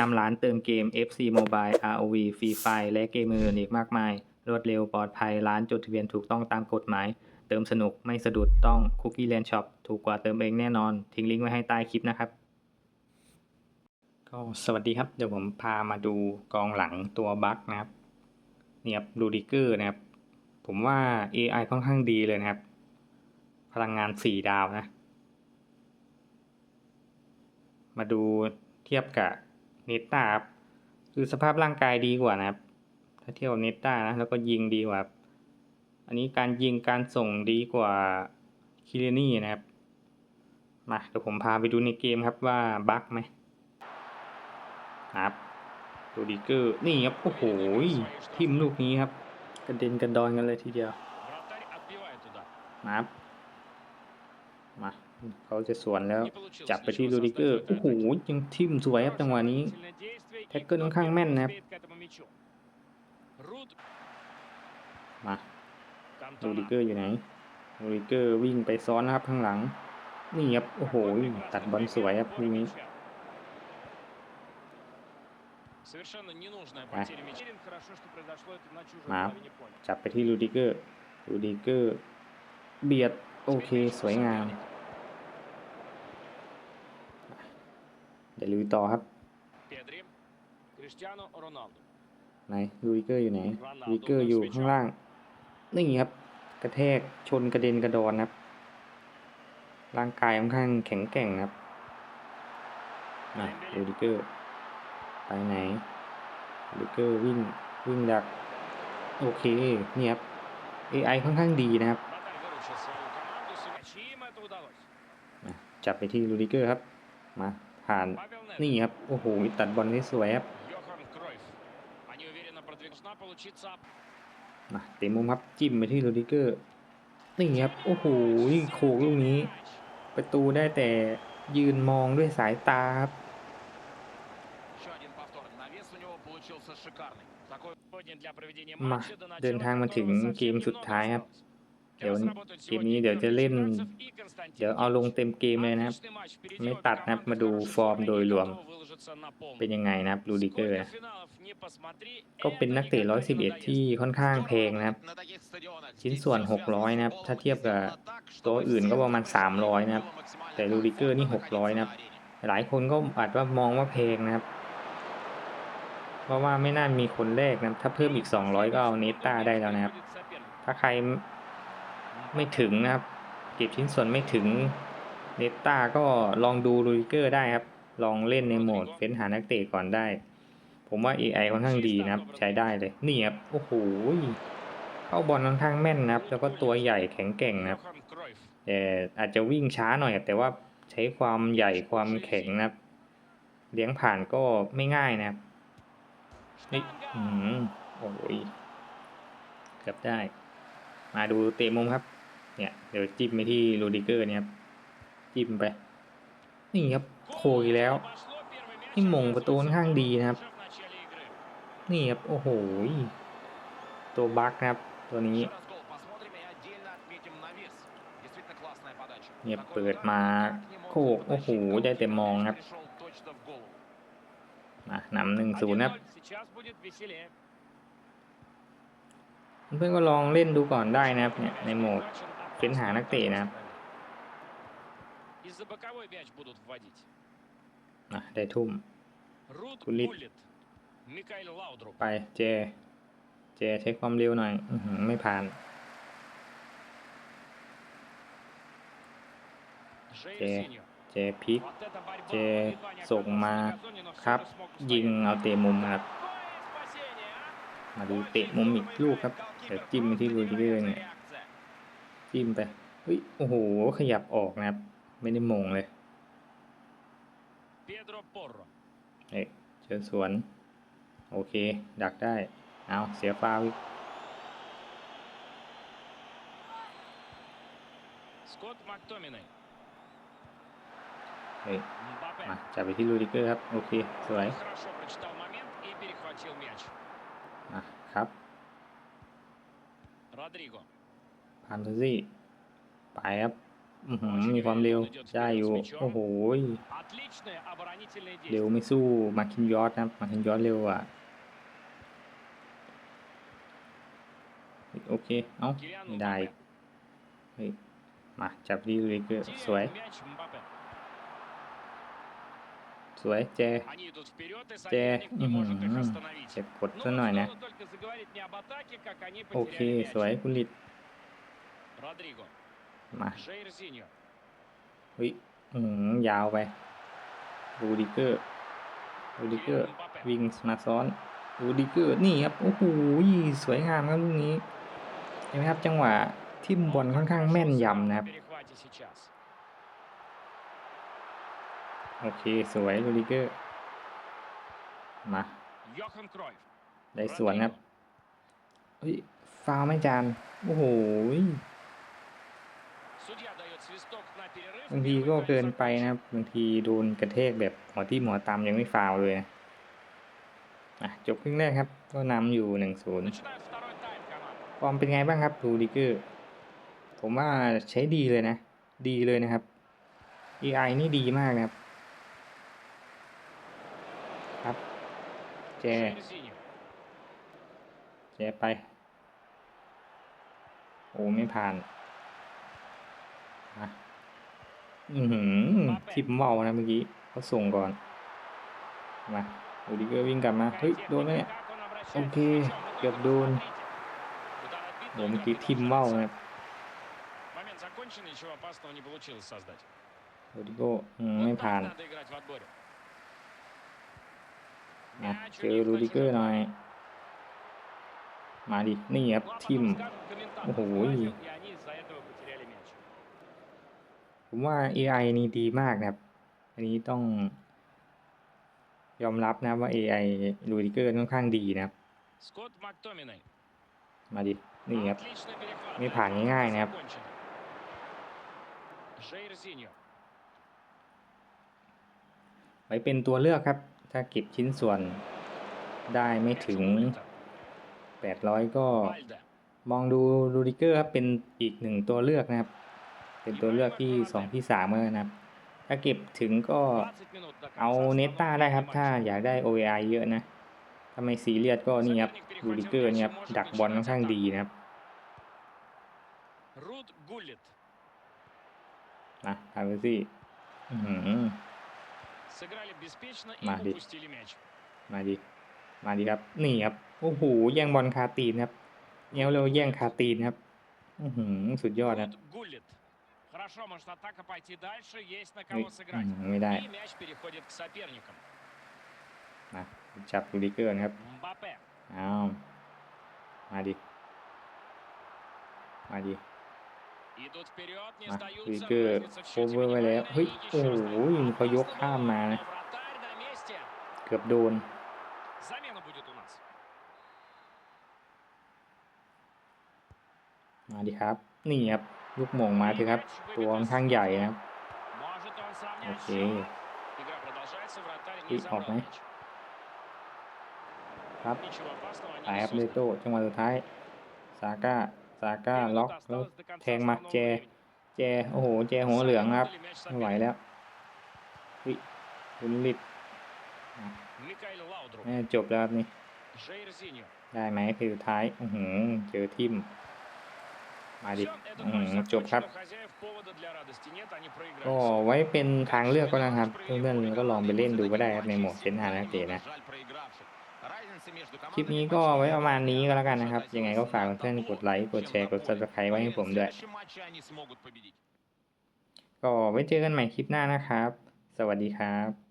นำร้านเติมเกม FC Mobile ROV Free Fire และเกมอื่นอีกมากมาย รวดเร็วปลอดภัยร้านจดทะเบียนถูกต้องตามกฎหมาย เติมสนุกไม่สะดุดต้อง Cookie Land Shop ถูกกว่าเติมเองแน่นอน ทิ้งลิงก์ไว้ให้ใต้คลิปนะครับ ก็สวัสดีครับ เดี๋ยวผมพามาดูกองหลังตัวบัคนะครับเนี่ยครับลูดิเกอร์นะครับ ผมว่า AI ค่อนข้างดีเลยนะครับ พลังงาน 4 ดาวนะ มาดูเทียบกับ เนตตาครับคือสภาพร่างกายดีกว่านะครับ ถ้าเทียบเนตตานะแล้วก็ยิงดีกว่าอันนี้การยิงการส่งดีกว่าคิเลนี่นะครับมาเดี๋ยวผมพาไปดูในเกมครับว่าบั๊กไหมครับดูดีเกอร์นี่ครับโอ้โหทิมลูกนี้ครับ กระเด็นกระดอนกันเลยทีเดียวนะครับ มาเขาจะสวนแล้วจับไปที่ลูดิเกอร์โอ้โหยังทิมสวยครับจังหวะนี้แท็กเกิลค่อนข้างแม่นนะครับมาลูดิเกอร์อยู่ไหนลูดิเกอร์วิ่งไปซ้อนนะครับข้างหลังนี่ครับโอ้โหตัดบอลสวยครับทีนี้มาจับไปที่ลูดิเกอร์ลูดิเกอร์เบียด โอเค สวยงาม เดี๋ยวลุยต่อครับ ไหนลูวิเกอร์อยู่ไหนลูวิเกอร์อยู่ข้างล่าง นี่ครับ กระแทกชนกระเด็นกระดอนครับ ร่างกายค่อนข้างแข็งแกร่งครับนะลูวิเกอร์ ไปไหนลูวิเกอร์วิ่งวิ่งดัก โอเคเนี่ครับ AI ค่อนข้างดีนะครับ จับไปที่ลูดิเกอร์ครับ มาผ่านนี่ครับ โอ้โหตัดบอลนี่สวยครับมาเต็มมุมครับจิ้มไปที่ลูดิเกอร์นี่ครับ โอ้โหที่โขกลูกนี้ ประตูได้แต่ยืนมองด้วยสายตาครับมาเดินทางมาถึงเกมสุดท้ายครับ เดี๋ยวเกมนี้เดี๋ยวจะเล่น เดี๋ยวเอาลงเต็มเกมเลยนะครับ ไม่ตัดนะครับมาดูฟอร์มโดยรวม เป็นยังไงนะครับลูดิเกอร์ก็เป็นนักเตะ 111 ที่ค่อนข้างแพงนะครับ ชิ้นส่วน 600 นะครับ ถ้าเทียบกับตัวอื่นก็ประมาณ 300 นะครับ แต่ลูดิเกอร์นี่ 600 นะครับ หลายคนก็อาจว่ามองว่าแพงนะครับเพราะว่าไม่น่ามีคนแรกนะถ้าเพิ่มอีก 200 ก็เอาเนต้าได้แล้วนะครับ ถ้าใคร ไม่ถึงนะครับ เก็บชิ้นส่วนไม่ถึงเนต้าก็ลองดูลูริเกอร์ได้ครับ ลองเล่นในโหมดเฟ้นหานักเตะก่อนได้ ผมว่า AI ค่อนข้างดีนะครับ ใช้ได้เลย นี่ครับ โอ้โห เข้าบอลค่อนข้างแม่นนะครับ แล้วก็ตัวใหญ่แข็งแกร่งนะครับแต่อาจจะวิ่งช้าหน่อยแต่ว่าใช้ความใหญ่ความแข็งนะครับ เลี้ยงผ่านก็ไม่ง่ายนะครับนี่อืมโอ้ยเกือบได้ มาดูเตะมุมครับ เนี่ยเดี๋ยวจิ้มไปที่โรดิเกอร์เนี่ยจิ้มไป นี่ครับโคอีแล้วที่มงประตูข้างดีนะครับ นี่ครับโอ้โหตัวบั๊กครับตัวนี้เนี่ยเปิดมาโคกโอ้โหได้แต่มองครับมานำหนึ่งศูนย์ครับเพื่อนก็ลองเล่นดูก่อนได้นะครับเนี่ยในโหมด เฟ้นหานักเตะนะครับได้ทุ่มกุลิตไปเจ เจใช้ความเร็วหน่อยอไม่ผ่าน เจ เจพิก เจส่งมาครับ ยิงเอาเตะมุมครับ มาดูเตะมุมอีกลูกครับแต่จิ้มไปที่ลูดิเกอร์เนี่ย จิ้มไปเฮ้ยโอ้โห ขยับออกนะครับ ไม่ได้มงเลยเฮ้ยเจอสวน โอเค ดักได้ เอาเสียฟาวอีเฮ้ยมาจับไปที่ลูดิเกอร์ครับ โอเค สวยครับ Rodrigo. ผ่านทัซี่ไปครับมีความเร็วได้อยู่ โอ้โห เร็วไม่สู้มาคินยอดนะมาคินยอดเร็วอะ โอเค เอ้าไม่ได้มาจับดีเลยก็สวย สวยเจ เจเจ็บกดซะหน่อยนะ โอเค สวยคุณลิด มาเฮ้ยอืมยาวไปรูดิเกอร์รูดิเกอร์วิ่งมาซ้อนรูดิเกอร์นี่ครับโอ้โหสวยงามครับลูกนี้เห็นไหมครับจังหวะทิมบอลค่อนข้างแม่นยำนะครับโอเคสวยรูดิเกอร์มาได้สวนครับเฮ้ยฟาวไม่จานโอ้โห บางทีก็เกินไปนะครับบางทีโดนกระเทกแบบหัวที่หัวตามยังไม่ฟาวเลยนะะจบครึ่งแรกครับ ก็นำอยู่หนึ่งศูนย์ฟอร์มเป็นไงบ้างครับดูดิเกอร์ผมว่าใช้ดีเลยนะ ดีเลยนะครับ AI นี่ดีมากนะครับ ครับแจแจไป โอ้ไม่ผ่านอะ อืมทิปเมานะเมื่อกี้เขาส่งก่อน มาอูดิเกอร์วิ่งกลับมา เฮ้ย โดนไหมเนี่ย โอเค เกือบโดนโหเมื่อกี้ทิมเมานะโอดิโกไม่ผ่านนะเจอรูดิเกอร์หน่อย มาดิ นี่ครับทิม โอ้โห ผมว่า AI นี่ดีมากนะครับ อันนี้ต้อง ยอมรับนะว่า AI รูดิเกอร์ค่อนข้างดีนะครับ มาดิ นี่ครับมีผ่านง่ายๆนะครับ ไว้เป็นตัวเลือกครับ ถ้าเก็บชิ้นส่วนได้ไม่ถึง 800 ก็มองดูรูดิเกอร์ครับเป็นอีกหนึ่งตัวเลือกนะครับ เป็นตัวเลือกที่ 2 ที่3เมื่อนะครับ ถ้าเก็บถึงก็เอาเนต้าได้ครับ ถ้าอยากได้ OAI เยอะนะถ้าไม่ซีเรียสก็นี่ครับรูดิเกอร์นี่ครับดักบอลค่อนข้างดีนะครับนะทำไปสิมาดิ มาดิ มาดิครับ นี่ครับ โอ้โห แย่งบอลคาตีนครับเนี้ยเร็วแย่งคาตีนครับ อืสุดยอดครับ Хорошо, может атака пойти дальше, есть на เฮ้ย кого อื้อ сыграть. หือไม่ได้ И мяч переходит к соперникам. นะจับรูดิเกอร์นะครับ Мбаппе. อ้าวมาดิ มาดิ Идут вперед, не มา сдаются. รูดิเกอร์ разница в โค счете เวอร์ไว้แล้ว минимальная, เฮ้ย и โอ้ еще โห раз เขายกข้ามมานะ Но вратарь на месте. เกือบโดน Замена будет у нас. มาดิครับ นี่ครับ ลูกหม่งมาเถอะครับ ตัวค่อนข้างใหญ่นะครับ โอเคอีกออกไหมครับสายรับเลโต้จังหวะสุดท้าย ซาก้า ซาก้า ล็อกแล้วแทงมาแจ แจ โอ้โห แจหัวเหลืองครับ ไม่ไหวแล้ววิคุณลิดจบแล้วนี่ ได้ไหมคือท้าย อือหเจอทิม มาดิจบครับ ก็ไว้เป็นทางเลือกก็นะครับ เพื่อนๆก็ลองไปเล่นดูก็ได้ครับในโหมดเซนหานักเตะนะ คลิปนี้ก็ไว้ประมาณนี้ก็แล้วกันนะครับ ยังไงก็ฝากเพื่อนๆกดไลค์ กดแชร์ กดซับสไครต์ไว้ให้ผมด้วย ก็ไว้เจอกันใหม่คลิปหน้านะครับ สวัสดีครับ